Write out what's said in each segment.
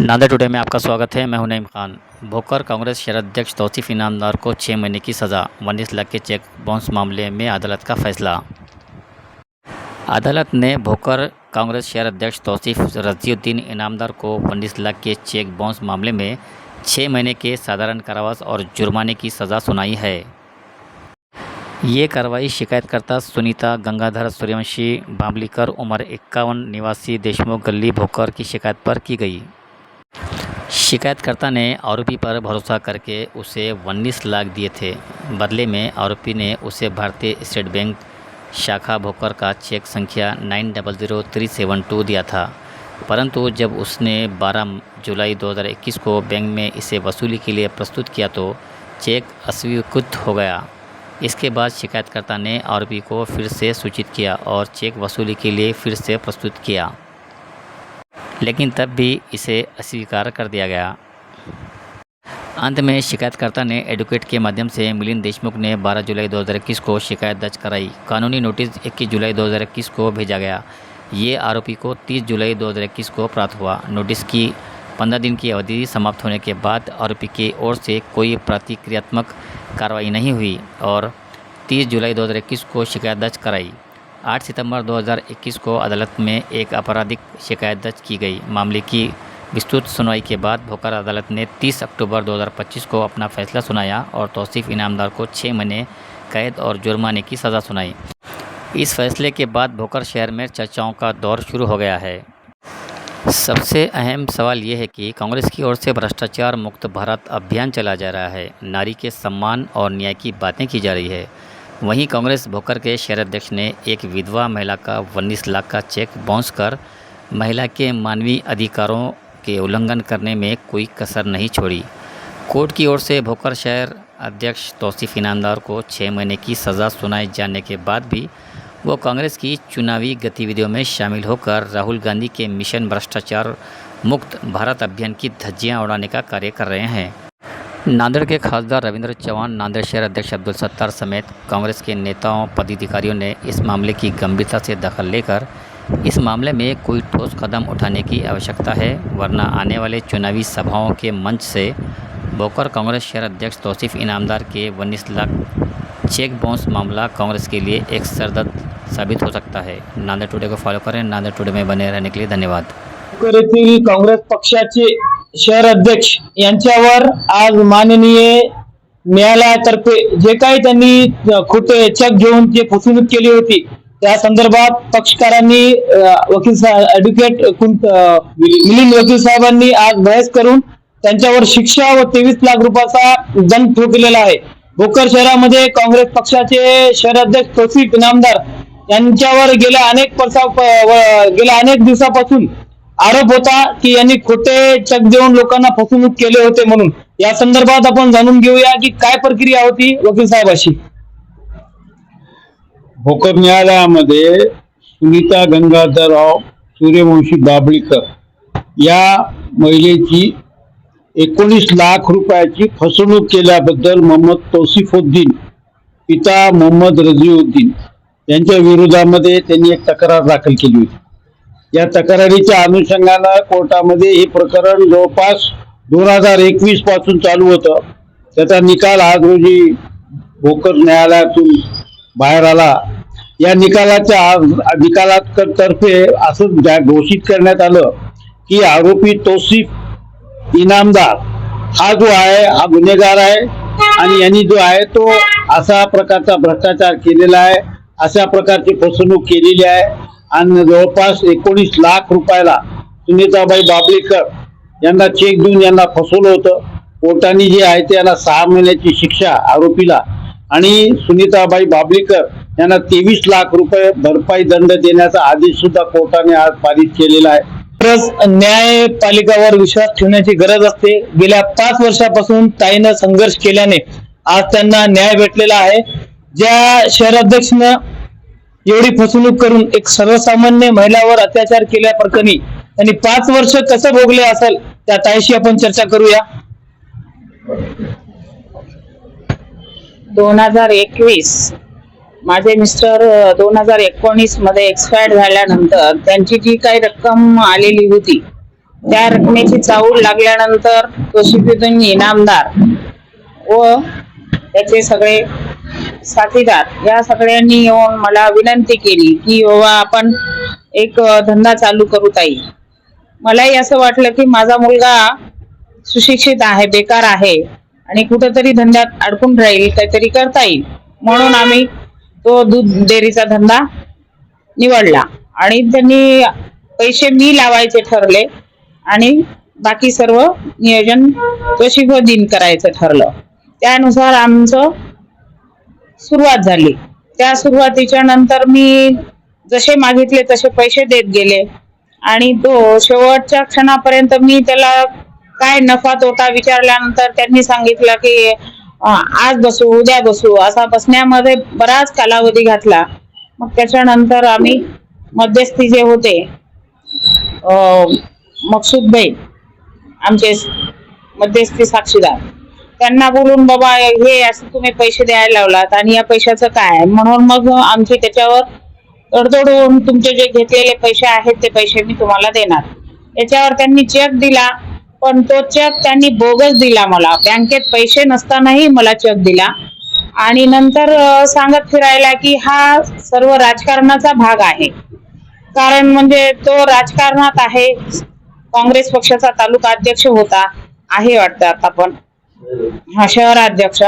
Nanded today में आपका स्वागत है। मैं हूँ नईम खान। भोकर कांग्रेस शहर अध्यक्ष तौसीफ इनामदार को छः महीने की सज़ा, उन्नीस लाख के चेक बाउंस मामले में अदालत का फैसला। अदालत ने भोकर कांग्रेस शहर अध्यक्ष तौसीफ रजीउद्दीन इनामदार को उन्नीस लाख के चेक बाउंस मामले में छः महीने के साधारण कारावास और जुर्माने की सज़ा सुनाई है। ये कार्रवाई शिकायतकर्ता सुनीता, गंगाधर, सूर्यवंशी, बांबलीकर, उम्र इक्यावन, निवासी देशमुख, गली भोकर की शिकायत पर की गई। शिकायतकर्ता ने आरोपी पर भरोसा करके उसे 19 लाख दिए थे। बदले में आरोपी ने उसे भारतीय स्टेट बैंक शाखा भोकर का चेक संख्या nine double zero three seven two दिया था। परंतु जब उसने 12 जुलाई 2021 को बैंक में इसे वसूली के लिए प्रस्तुत किया तो चेक अस्वीकृत हो गया। इसके बाद शिकायतकर्ता ने आरोपी को फिर से सूचित किया और चेक वसूली के लिए फिर से प्रस्तुत किया। लेकिन तब भी इसे अस्वीकार कर दिया गया। अंत में शिकायतकर्ता ने एडवोकेट के माध्यम से मिलिंद देशमुख ने 12 जुलाई 2021 को शिकायत दर्ज कराई। कानूनी नोटिस 21 जुलाई 2021 को भेजा गया। ये आरोपी को 30 जुलाई 2021 को प्राप्त हुआ। नोटिस की 15 दिन की अवधि समाप्त होने के बाद आरोपी की ओर से कोई प्रतिक्रियात्मक कार्रवाई नहीं हुई और 30 जुलाई 2021 को शिकायत दर्ज कराई। 8 सितंबर 2021 को अदालत में एक आपराधिक शिकायत दर्ज की गई। मामले की विस्तृत सुनवाई के बाद भोकर अदालत ने 30 अक्टूबर 2025 को अपना फैसला सुनाया और तोसीफ़ इनामदार को छः महीने कैद और जुर्माने की सज़ा सुनाई। इस फैसले के बाद भोकर शहर में चर्चाओं का दौर शुरू हो गया है। सबसे अहम सवाल यह है कि कांग्रेस की ओर से भ्रष्टाचार मुक्त भारत अभियान चला जा रहा है। नारी के सम्मान और न्याय की बातें की जा रही है। वहीं कांग्रेस भोकर के शहर अध्यक्ष ने एक विधवा महिला का उन्नीस लाख का चेक बाउंस कर महिला के मानवीय अधिकारों के उल्लंघन करने में कोई कसर नहीं छोड़ी। कोर्ट की ओर से भोकर शहर अध्यक्ष तौसीफ इनामदार को छः महीने की सज़ा सुनाए जाने के बाद भी वो कांग्रेस की चुनावी गतिविधियों में शामिल होकर राहुल गांधी के मिशन भ्रष्टाचार मुक्त भारत अभियान की धज्जियाँ उड़ाने का कार्य कर रहे हैं। नांदेड़ के खासदार रविंद्र चौहान, नांदेड़ शहर अध्यक्ष अब्दुल सत्तार समेत कांग्रेस के नेताओं, पदाधिकारियों ने इस मामले की गंभीरता से दखल लेकर इस मामले में कोई ठोस कदम उठाने की आवश्यकता है, वरना आने वाले चुनावी सभाओं के मंच से बोकर कांग्रेस शहर अध्यक्ष तौसीफ इनामदार के उन्नीस लाख चेक बाउंस मामला कांग्रेस के लिए एक सरदर्द साबित हो सकता है। नांदेड़ टुडे को फॉलो करें। नांदेड़ टुडे में बने रहने के लिए धन्यवाद। काँग्रेस पक्षाचे शहर अध्यक्ष यांच्यावर आज माननीय न्यायालयातर्फे जे काही त्यांनी खोटे चक घेऊन जे फसवणूक केली होती त्या संदर्भात पक्षकारांनी वकील साहेब ऍडव्होकेट मिलिंद वकील साहेबांनी आज बहस करून त्यांच्यावर शिक्षा व तेवीस लाख रुपयाचा दंड ठोकलेला आहे. भोकर शहरामध्ये काँग्रेस पक्षाचे शहर अध्यक्ष तौसिफ इनामदार यांच्यावर गेल्या अनेक व- गेल्या अनेक दिवसापासून आरोप होता की यांनी खोटे चक देऊन लोकांना फसवणूक केले होते म्हणून. या संदर्भात आपण जाणून घेऊया की काय प्रक्रिया होती वकील साहेबाशी भोकर न्यायालयामध्ये सुनीता गंगाधरराव सूर्यवंशी बाबळीकर या महिलेची एकोणीस लाख रुपयाची फसवणूक केल्याबद्दल मोहम्मद तौसिफुद्दीन पिता मोहम्मद रझीउद्दीन यांच्या विरोधामध्ये त्यांनी एक तक्रार दाखल केली होती. या तक्रारीच्या अनुषंगानं कोर्टामध्ये हे प्रकरण जवळपास दोन हजार एकवीसपासून चालू होतं. त्याचा निकाल आज रोजी भोकर न्यायालयातून बाहेर आला. या निकालाच्या आज- निकालात तर्फे असं घोषित करण्यात आलं की आरोपी तोसिफ इनामदार हा जो आहे हा गुन्हेगार आहे आणि यांनी जो आहे तो असा प्रकारचा भ्रष्टाचार केलेला आहे अशा प्रकारची फसवणूक केलेली आहे. आणि जवळपास एकोणीस लाख रुपयाला सुनीताबाई बाबळेकर यांना चेक देऊन यांना फसवलं होतं. कोर्टाने जे आहे ते यांना सहा महिन्याची शिक्षा आरोपीला आणि सुनीताबाई बाबळेकर यांना तेवीस लाख रुपये भरपाई दंड देण्याचा आदेश सुद्धा कोर्टाने आज पारित केलेला आहे. खरंच न्यायपालिकावर विश्वास ठेवण्याची गरज असते. गेल्या पाच वर्षापासून ताईनं संघर्ष केल्याने आज त्यांना न्याय भेटलेला आहे. ज्या शहराध्यक्षनं एवढी फसवणूक करून एक सर्वसामान्य महिलावर अत्याचार केल्या प्रकरणी त्यांनी पाच वर्ष कसं भोगले असेल त्या ताईशी आपण चर्चा करूया. दोन हजार एकवीस माझे मिस्टर दोन हजार एकोणीसमध्ये एक्सपायर्ड झाल्यानंतर त्यांची जी काही रक्कम आलेली होती त्या रकमेची चाऊल लागल्यानंतर तो शिपितून इनामदार व त्याचे सगळे साथीदार या सगळ्यांनी येऊन मला विनंती केली की बाबा आपण एक धंदा चालू करू ताई. मलाही असं वाटलं की माझा मुलगा सुशिक्षित आहे बेकार आहे आणि कुठंतरी धंद्यात अडकून राहील काहीतरी करता येईल. म्हणून आम्ही तो दूध डेअरीचा धंदा निवडला आणि त्यांनी पैसे मी लावायचे ठरले आणि बाकी सर्व नियोजन तो दिन करायचं ठरलं. त्यानुसार आमचं सुरुवात झाली. त्या सुरुवातीच्या नंतर मी जसे मागितले तसे पैसे देत गेले. आणि तो शेवटच्या क्षणापर्यंत मी त्याला काय नफा तोटा विचारल्यानंतर त्यांनी सांगितलं की आज बसू उद्या बसू. असा बसण्यामध्ये बराच कालावधी घातला. मग त्याच्यानंतर आम्ही मध्यस्थी जे होते अं, मकसूदभाई आमचे मध्यस्थी साक्षीदार त्यांना बोलून बाबा हे असं तुम्ही पैसे द्यायला लावलात आणि या पैशाचं काय म्हणून मग आमची त्याच्यावर तडतोड होऊन तुमचे जे घेतलेले पैसे आहेत ते पैसे मी तुम्हाला देणार. याच्यावर त्यांनी चेक दिला पण तो चेक त्यांनी बोगस दिला मला. बँकेत पैसे नसतानाही मला चेक दिला. आणि नंतर सांगत फिरायला की हा सर्व राजकारणाचा भाग आहे. कारण म्हणजे तो राजकारणात आहे. काँग्रेस पक्षाचा तालुका अध्यक्ष होता आहे वाटतं आता पण. हा शहराध्यक्ष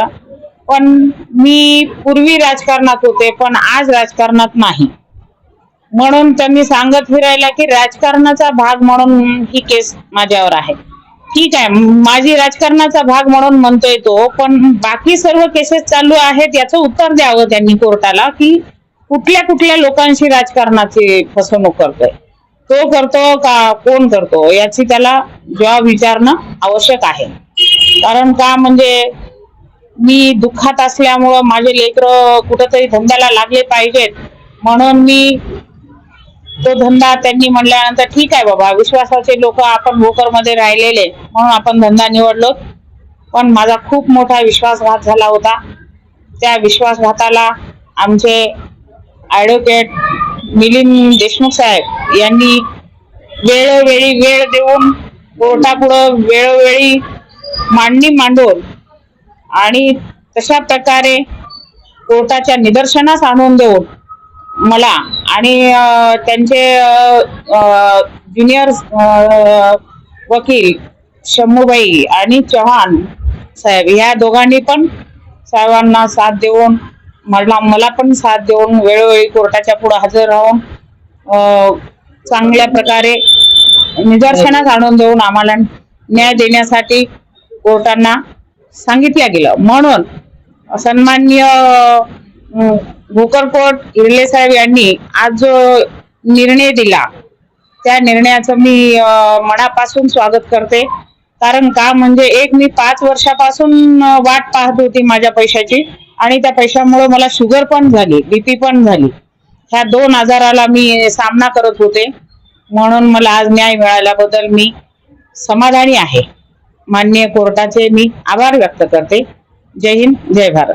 पण मी पूर्वी राजकारणात होते पण आज राजकारणात नाही. म्हणून त्यांनी सांगत फिरायला की राजकारणाचा भाग म्हणून ही केस माझ्यावर आहे. ठीक आहे माझी राजकारणाचा भाग म्हणून म्हणतोय तो पण बाकी सर्व केसेस चालू आहेत याचं उत्तर द्यावं त्यांनी कोर्टाला की कुठल्या कुठल्या लोकांशी राजकारणाची फसवणूक करतोय. तो करतो का कोण करतो याची त्याला जबाब विचारणं आवश्यक आहे. कारण का म्हणजे मी दुःखात असल्यामुळं माझे लेकर कुठंतरी धंद्याला लागले पाहिजेत. म्हणून मी तो धंदा त्यांनी म्हणल्यानंतर ठीक आहे बाबा विश्वासाचे लोक आपण भोकरमध्ये राहिलेले म्हणून आपण धंदा निवडलो. पण माझा खूप मोठा विश्वासघात झाला होता. त्या विश्वासघाताला आमचे ॲडव्होकेट मिलिंद देशमुख साहेब यांनी वेळोवेळी वेळ देऊन कोर्टापुढं वेळोवेळी मांडणी मांडून आणि तशा प्रकारे कोर्टाच्या निदर्शनास आणून देऊन मला आणि त्यांचे ज्युनियर वकील शंभूबाई आणि चव्हाण साहेब ह्या दोघांनी पण साहेबांना साथ देऊन मला मला पण साथ देऊन वेळोवेळी कोर्टाच्या पुढे हजर राहून चांगल्या प्रकारे निदर्शनास आणून देऊन आम्हाला न्याय देण्यासाठी कोर्टांना सांगितलं गेलं. म्हणून सन्मान्य अं, भोकरकोट हिरले साहेब यांनी आज जो निर्णय दिला त्या निर्णयाचं मी मनापासून स्वागत करते. कारण का म्हणजे एक मी पाच वर्षापासून वाट पाहत होती माझ्या पैशाची आणि त्या पैशामुळे मला शुगर पण झाली बीपी पण झाली. ह्या दोन आजाराला मी सामना करत होते. म्हणून मला आज न्याय मिळाल्याबद्दल मी समाधानी आहे. माननीय कोर्टाचे मी आभार व्यक्त करते. जय हिंद जय भारत.